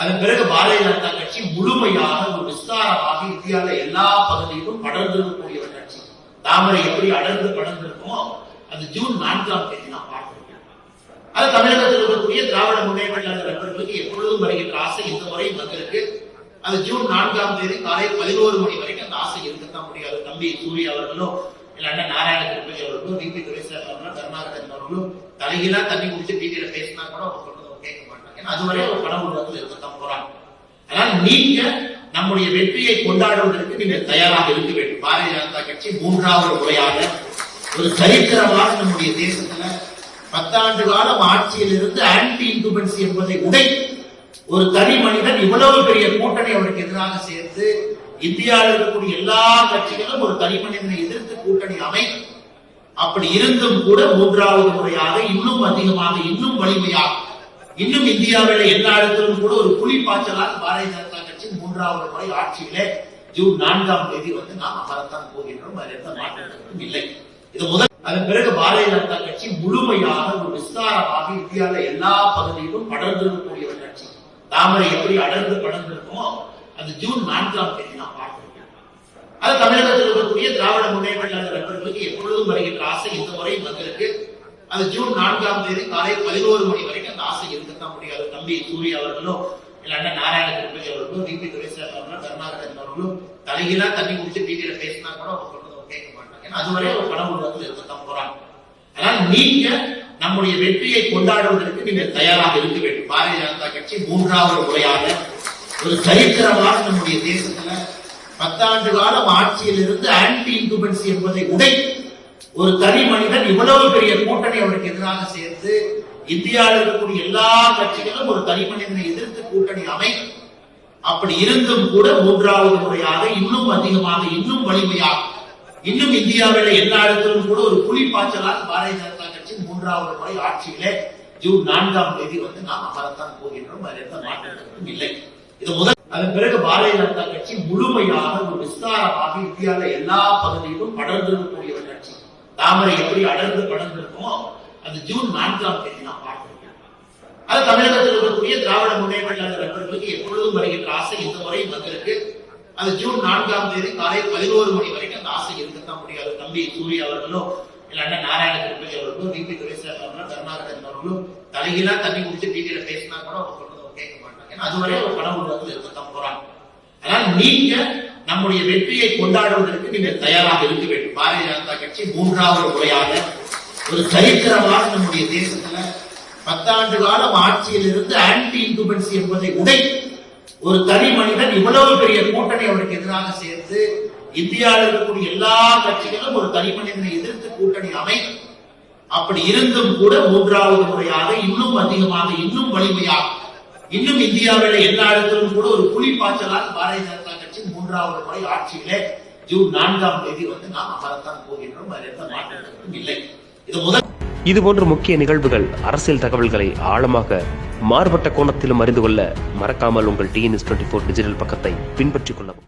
அதன் பிறகு பாரதிய ஜனதா கட்சி முழுமையாக ஒரு விஸ்தாரமாக இந்தியாவில் எல்லா பகுதியிலும் படர்ந்திருக்கக்கூடிய ஒரு கட்சி. தாமரை எப்படி அடர்ந்து படர்ந்திருக்குமோ அது ஜூன் நான்காம் தேதி நான் பார்த்திருக்கேன். அது தமிழகத்தில் இருக்கக்கூடிய திராவிட முன்னேற்ற கழக நண்பர்களுக்கு எப்பொழுதும் வருகின்ற ஆசை இந்த முறை வந்திருக்கு. அது ஜூன் நான்காம் தேதி காலை பதினோரு மணி வரைக்கும் அந்த ஆசை இருக்கத்தான் முடியாது தம்பி சூரிய அவர்களும் இல்ல அண்ணன் நாராயண திருப்பதி அவர்களும் விபி துரைசாமி அவர்களும் கருணாகரன் அவர்களும் தலைகீழா தண்ணி குடிச்சு டிவியில பேசினா கூட அவங்க சொல்றதை அவங்க கேட்க மாட்டாங்க ஏன்னா அதுவரை ஒரு கனவு உலகத்தில் இருக்கத்தான் போறாங்க அதனால நீங்க நம்முடைய வெற்றியை கொண்டாடுவதற்கு நீங்க தயாராக இருக்க வேண்டும். பாரதிய ஜனதா கட்சி மூன்றாவது முறையாக ஒரு சரித்திரமாக நம்முடைய தேசத்துல பத்தாண்டு காலம் ஆட்சியில் இருந்து ஆன்டி இன்குபன்சி என்பதை உடை ஒரு தனி மனிதன் இவ்வளவு பெரிய கூட்டணி அவருக்கு எதிராக சேர்த்து இந்தியாவில் இருக்கக்கூடிய எல்லா கட்சிகளும் ஒரு தனி மனிதனை எதிர்த்து கூட்டணி அமை அப்படி இருந்தும் கூட மூன்றாவது முறையாக இன்னும் அதிகமாக இன்னும் வலிமையாக இன்னும் இந்தியாவில் எல்லா இடத்திலும் கூட ஒரு புலி பாய்ச்சலால் பாரதிய ஜனதா கட்சி மூன்றாவது முறை ஆட்சியிலே ஜூன் நான்காம் தேதி வந்து நாம் அமரத்தான் போகின்றோம். அது எந்த மாற்றத்திற்கும் இல்லை. இது முதல். அதன் பிறகு பாரதிய ஜனதா கட்சி முழுமையாக ஒரு விஸ்தாரமாக இந்தியாவில் எல்லா பகுதியிலும் படர்ந்திருக்கக்கூடிய ஒரு கட்சி. தாமரை எப்படி அடர்ந்து படர்ந்திருக்குமோ அந்த ஜூன் நான்காம் தேதி நான் பார்த்திருக்கேன் அது தமிழகத்தில் இருக்கக்கூடிய திராவிட முன்னேற்ற நண்பர்களுக்கு எப்பொழுதும் வருகின்ற ஆசை இந்த முறையும் வந்திருக்கு. அது ஜூன் நான்காம் தேதி காலை பதினோரு மணி வரைக்கும் அந்த ஆசை இருக்கத்தான் முடியாது தம்பி சூரிய அவர்களும் இல்ல அண்ணன் நாராயண திருப்பதி அவர்களும் விபி துரைசாமி அவர்களும் கருணாகரன் அவர்களும் தலைகீழா தண்ணி குடிச்சு டிவியில பேசினா கூட அவங்க சொல்றதை கேட்க மாட்டாங்க. ஏன்னா அதுவரை ஒரு படம் உலகத்தில் இருக்கத்தான் போறாங்க அதனால் நீங்க நம்முடைய வெற்றியை கொண்டாடுவதற்கு நீங்க தயாராக இருக்க வேண்டும். பாரதிய ஜனதா கட்சி மூன்றாவது முறையாக ஒரு சரித்திரமாக நம்முடைய தேசத்துல பத்தாண்டு காலம் ஆட்சியில் இருந்து ஆன்டி இன்குபன்சி என்பதை உடை ஒரு தனி மனிதன் இவ்வளவு பெரிய கூட்டணி அவருக்கு எதிராக சேர்த்து இந்தியாவில் இருக்கக்கூடிய எல்லா கட்சிகளும் ஒரு தனி மனிதனை எதிர்த்து கூட்டணி அமை அப்படி இருந்தும் கூட மூன்றாவது முறையாக இன்னும் அதிகமாக இன்னும் வலிமையாக இன்னும் இந்தியாவில் எல்லா இடத்திலும் கூட ஒரு புலி பாய்ச்சலால் பாரதிய ஜனதா கட்சி மூன்றாவது முறை ஆட்சியிலே ஜூன் நான்காம் தேதி வந்து நாம் அமரத்தான் போகின்றோம். அதில் எந்த மாற்றத்திற்கும் இல்லை. இது முதல். அதன் பிறகு பாரதிய ஜனதா கட்சி முழுமையாக ஒரு விஸ்தாரமாக இந்தியாவில் எல்லா பகுதியிலும் படர்ந்திருக்கக்கூடியவர்கள் தாமரை எப்படி அடர்ந்து படர்ந்திருக்குமோ அந்த ஜூன் நான்காம் தேதி நான் பார்த்திருக்கேன். அது தமிழகத்தில் இருக்கக்கூடிய திராவிட முன்னேற்ற நண்பர்களுக்கு எப்பொழுதும் வருகின்ற ஆசை இந்த முறையும் வந்திருக்கு. அது ஜூன் நான்காம் தேதி காலை பதினோரு மணி வரைக்கும் அந்த ஆசை இருக்கத்தான் முடியாது தம்பி சூரிய அவர்களும் இல்ல அண்ணன் நாராயண திருப்பதி அவர்களும் விபி துரைசாமி அவர்களும் கருணாகரன் அவர்களும் தலைகீழா தண்ணி குடிச்சு டிவியில பேசினா கூட அவங்க சொல்றது கேட்க மாட்டாங்க. ஏன்னா அதுவரை ஒரு கனவு வந்து இருக்கத்தான் போறாங்க. அதனால் நீங்க நம்முடைய வெற்றியை கொண்டாடுவதற்கு நீங்கள் தயாராக இருக்க வேண்டும். பாரதிய ஜனதா கட்சி மூன்றாவது முறையாக ஒரு சரித்திரமாக நம்முடைய தேசத்துல பத்தாண்டு காலம் ஆட்சியில் இருந்து ஆன்டி இன்குபன்சி என்பதை உடை ஒரு தனி மனிதன் இவ்வளவு பெரிய கூட்டணி அவருக்கு எதிராக சேர்த்து இந்தியாவில் இருக்கக்கூடிய எல்லா கட்சிகளும் ஒரு தனி மனிதனை எதிர்த்து கூட்டணி அமை. அப்படி இருந்தும் கூட மூன்றாவது முறையாக இன்னும் அதிகமாக இன்னும் வலிமையாக இன்னும் இந்தியாவில் எல்லா இடத்திலும் கூட ஒரு புலி பாய்ச்சலால் பாரதிய மூன்றாவது முறை ஆட்சியிலே ஜூன் நான்காம் தேதி வந்து நாம் அமரத்தான் போகின்றோம். அதில் எந்த மாற்றங்களும் இல்லை. இது முதல் இதுபோன்ற முக்கிய நிகழ்வுகள் அரசியல் தகவல்களை ஆழமாக மாறுபட்ட கோணத்திலும் அறிந்து கொள்ள மறக்காமல் உங்கள் டிஎன்எஸ் டுவெண்ட்டி ஃபோர் டிஜிட்டல் பக்கத்தை பின்பற்றிக் கொள்ளவும்.